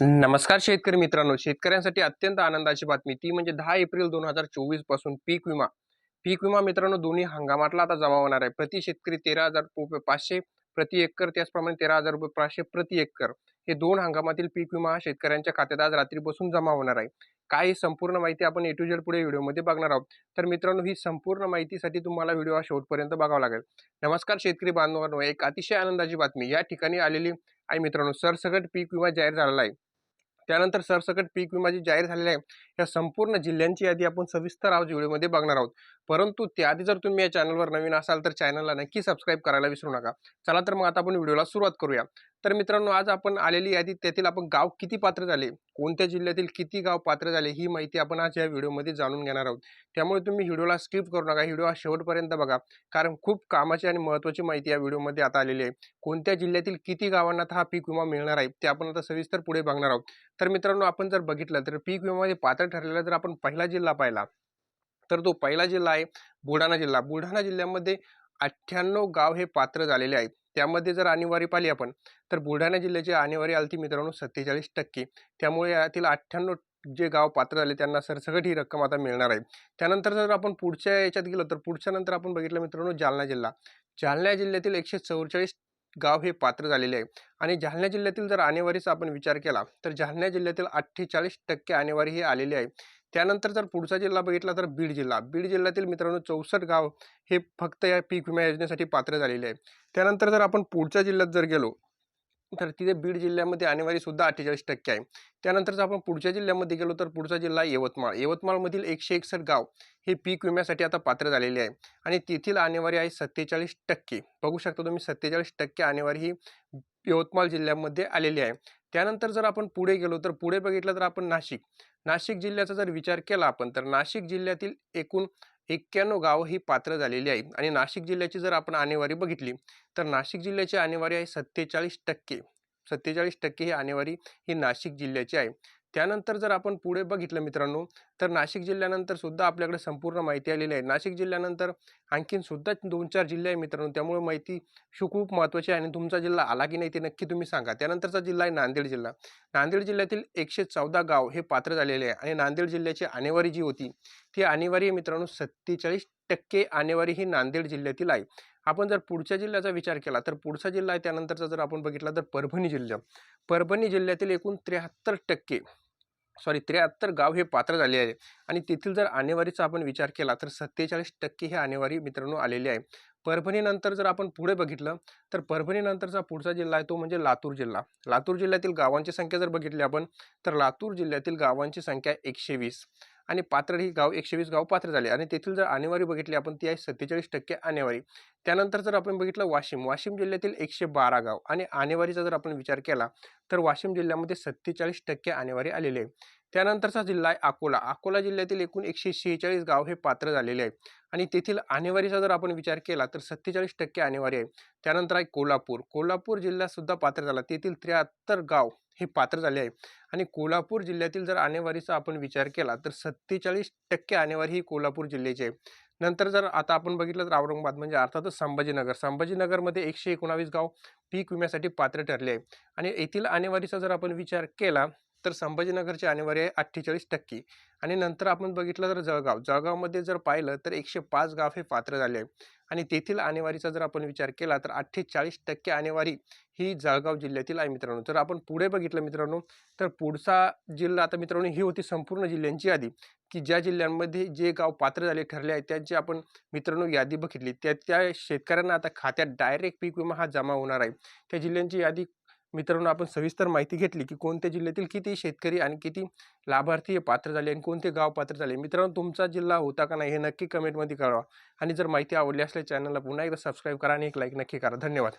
नमस्कार शेतकरी मित्रांनो. शेतकऱ्यांसाठी अत्यंत आनंदाची बातमी. ती म्हणजे दहा एप्रिल दोन हजार चोवीसपासून पीक विमा. पीक विमा मित्रांनो दोन्ही हंगामातला आता जमा होणार आहे. प्रति शेतकरी तेरा हजार रुपये पाचशे प्रति एकर त्याचप्रमाणे तेरा हजार रुपये पाचशे प्रति एकर. हे दोन हंगामातील पीक विमा हा शेतकऱ्यांच्या खात्यात आज रात्रीपासून जमा होणार आहे. काही संपूर्ण माहिती आपण ए टू जेड पुढे व्हिडिओमध्ये बघणार आहोत. तर मित्रांनो ही संपूर्ण माहितीसाठी तुम्हाला व्हिडिओ हा शेवटपर्यंत बघावा लागेल. नमस्कार शेतकरी बांधवांनो. एक अतिशय आनंदाची बातमी. या ठिकाणी आलेली आहे मित्रांनो सरसकट पीक विमा जाहीर झालेला आहे. त्यानंतर सरसकट पीक विमा जी जाहीर झालेली आहे या संपूर्ण जिल्ह्यांची यादी आपण सविस्तर आज व्हिडिओमध्ये बघणार आहोत. परंतु त्याआधी जर तुम्ही या चॅनलवर नवीन असाल तर चॅनलला नक्की सबस्क्राईब करायला विसरू नका. चला तर मग आता आपण व्हिडिओला सुरुवात करूया. तर मित्रांनो आज आपण आलेली यादी त्यातील आपण गाव किती पात्र झाले? कोणत्या जिल्ह्यातील किती गाव पात्र झाले? ही माहिती आपण आज या व्हिडिओमध्ये जाणून घेणार आहोत. त्यामुळे तुम्ही व्हिडिओला स्किप करू नका. व्हिडिओ हा शेवटपर्यंत बघा. कारण खूप कामाची आणि महत्त्वाची माहिती या व्हिडिओमध्ये आता आलेली आहे. कोणत्या जिल्ह्यातील किती गावांना हा पीक विमा मिळणार आहे ते आपण आता सविस्तर पुढे बघणार आहोत. तर मित्रांनो आपण जर बघितलं तर पीक विम्यामध्ये पात्र ठरलेला जर आपण पहिला जिल्हा पाहिला तर तो पहिला जिल्हा आहे बुलढाणा जिल्हा. बुलढाणा जिल्ह्यामध्ये अठ्ठ्याण्णव गाव हे पात्र झालेले आहेत. त्यामध्ये जर आणीवारी पाहिली आपण तर बुलढाणा जिल्ह्याची आणीवारी आलती मित्रांनो सत्तेचाळीस टक्के. त्यामुळे यातील अठ्ठ्याण्णव जे गाव पात्र झाले त्यांना सरसकट ही रक्कम आता मिळणार आहे. त्यानंतर जर आपण पुढच्या याच्यात गेलो तर पुढच्या नंतर आपण बघितलं मित्रांनो जालना जिल्हा. जालना जिल्ह्यातील एकशे चौवेचाळीस गाव हे पात्र झालेले आहे. आणि जालना जिल्ह्यातील जर आणेवारीचा आपण विचार केला तर जालना जिल्ह्यातील अठ्ठेचाळीस टक्के आणेवारी ही आलेली आहे. त्यानंतर जर पुढचा जिल्हा बघितला तर बीड जिल्हा. बीड जिल्ह्यातील मित्रांनो चौसष्ट गाव हे फक्त या पीक विमा योजनेसाठी पात्र झालेले आहे. त्यानंतर जर आपण पुढच्या जिल्ह्यात जर गेलो तर तिथे बीड जिल्ह्यामध्ये आणेवारी सुद्धा अठ्ठेचाळीस टक्के आहे. त्यानंतर जर आपण पुढच्या जिल्ह्यामध्ये गेलो तर पुढचा जिल्हा यवतमाळ. यवतमाळमधील एकशे एकसष्ट गाव हे पीक विम्यासाठी आता पात्र झालेले आहे. आणि तेथील आणेवारी आहे सत्तेचाळीस टक्के. बघू शकता तुम्ही सत्तेचाळीस टक्के आणेवारी ही यवतमाळ जिल्ह्यामध्ये आलेली आहे. त्यानंतर जर आपण पुढे गेलो तर पुढे बघितलं तर आपण नाशिक. नाशिक जिल्ह्याचा जर विचार केला आपण तर नाशिक जिल्ह्यातील एकूण एक्क्याण्णव गाव ही पात्र झालेली आहेत. आणि नाशिक जिल्ह्याची जर आपण आणेवारी बघितली तर नाशिक जिल्ह्याची आणेवारी आहे सत्तेचाळीस टक्के. सत्तेचाळीस टक्के ही आणेवारी ही नाशिक जिल्ह्याची आहे. त्यानंतर जर आपण पुढे बघितलं मित्रांनो तर नाशिक जिल्ह्यानंतर सुद्धा आपल्याकडे संपूर्ण माहिती आलेली आहे. नाशिक जिल्ह्यानंतर आणखीन सुद्धा दोन चार जिल्हे आहे मित्रांनो. त्यामुळे माहिती खूप महत्त्वाची आहे आणि तुमचा जिल्हा आला की नाही ते नक्की तुम्ही सांगा. त्यानंतरचा जिल्हा आहे नांदेड जिल्हा. नांदेड जिल्ह्यातील एकशे चौदा गाव हे पात्र झालेले आहे आणि नांदेड जिल्ह्याची आणेवारी जी होती ती आणेवारी मित्रांनो सत्तेचाळीस टक्के आणेवारी ही नांदेड जिल्ह्यातील आहे. आपण जर पुढच्या जिल्ह्याचा विचार केला तर पुढचा जिल्हा आहे त्यानंतरचा जर आपण बघितला तर परभणी जिल्हा परभणी जिल्ह्यातील एकूण त्र्याहत्तर टक्के सॉरी त्र्याहत्तर गाव हे पात्र झाले आहे. आणि तेथील जर आणेवारीचा आपण विचार केला तर सत्तेचाळीस टक्के हे आणेवारी मित्रांनो आलेली आहे. परभणीनंतर जर आपण पुढे बघितलं तर परभणीनंतरचा पुढचा जिल्हा आहे तो म्हणजे लातूर जिल्हा. लातूर जिल्ह्यातील गावांची संख्या जर बघितली आपण तर लातूर जिल्ह्यातील गावांची संख्या एकशे वीस. आणि पात्र ही गाव एकशे वीस गाव पात्र झाले. आणि तेथील जर आणेवारी बघितली आपण ती आहे सत्तेचाळीस टक्के आणेवारी. त्यानंतर जर आपण बघितलं वाशिम वाशिम जिल्ह्यातील एकशे बारा गाव आणि आणेवारीचा जर आपण विचार केला तर वाशिम जिल्ह्यामध्ये सत्तेचाळीस टक्के आणेवारी आलेली आहे. त्यानंतरचा जिल्हा आहे अकोला. अकोला जिल्ह्यातील एकूण एकशे शेहेचाळीस गाव हे पात्र झालेले आहे. आणि तेथील आणेवारीचा जर आपण विचार केला तर सत्तेचाळीस टक्के आणेवारी आहे. त्यानंतर आहे कोल्हापूर. कोल्हापूर जिल्हासुद्धा पात्र झाला. तेथील त्र्याहत्तर गाव हे पात्र झाले आहे. आणि कोल्हापूर जिल्ह्यातील जर आणेवारीचा आपण विचार केला तर सत्तेचाळीस टक्के आणेवारी ही कोल्हापूर जिल्ह्याची आहे. नंतर जर आता आपण बघितलं तर औरंगाबाद म्हणजे अर्थातच संभाजीनगर. संभाजीनगरमध्ये एकशे एकोणावीस गाव पीक विम्यासाठी पात्र ठरले आहे. आणि येथील आणेवारीचा जर आपण विचार केला तर संभाजीनगरची अनिवार्य आहे अठ्ठेचाळीस टक्के. आणि नंतर आपण बघितलं तर जळगाव. जळगावमध्ये जर पाहिलं तर एकशे पाच गाव हे पात्र झाले आहे आणि तेथील आणेवारीचा जर आपण विचार केला तर अठ्ठेचाळीस टक्के आणेवारी ही जळगाव जिल्ह्यातील आहे मित्रांनो. जर आपण पुढे बघितलं मित्रांनो तर पुढचा जिल्हा आता मित्रांनो ही होती संपूर्ण जिल्ह्यांची यादी. की ज्या जिल्ह्यांमध्ये जे गाव पात्र झाले ठरले आहेत त्यांची आपण मित्रांनो यादी बघितली. त्या त्या शेतकऱ्यांना आता खात्यात डायरेक्ट पीक विमा हा जमा होणार आहे. त्या जिल्ह्यांची यादी मित्रांनो आपण सविस्तर माहिती घेतली की कोणत्या जिल्ह्यातील किती शेतकरी आणि किती लाभार्थी पात्र झाले आणि कोणते गाव पात्र झाले. मित्रांनो तुमचा जिल्हा होता का नाही हे नक्की कमेंटमध्ये कळवा. आणि जर माहिती आवडली असल्यास चॅनलला पुन्हा एकदा सबस्क्राईब करा आणि एक लाईक नक्की करा. धन्यवाद.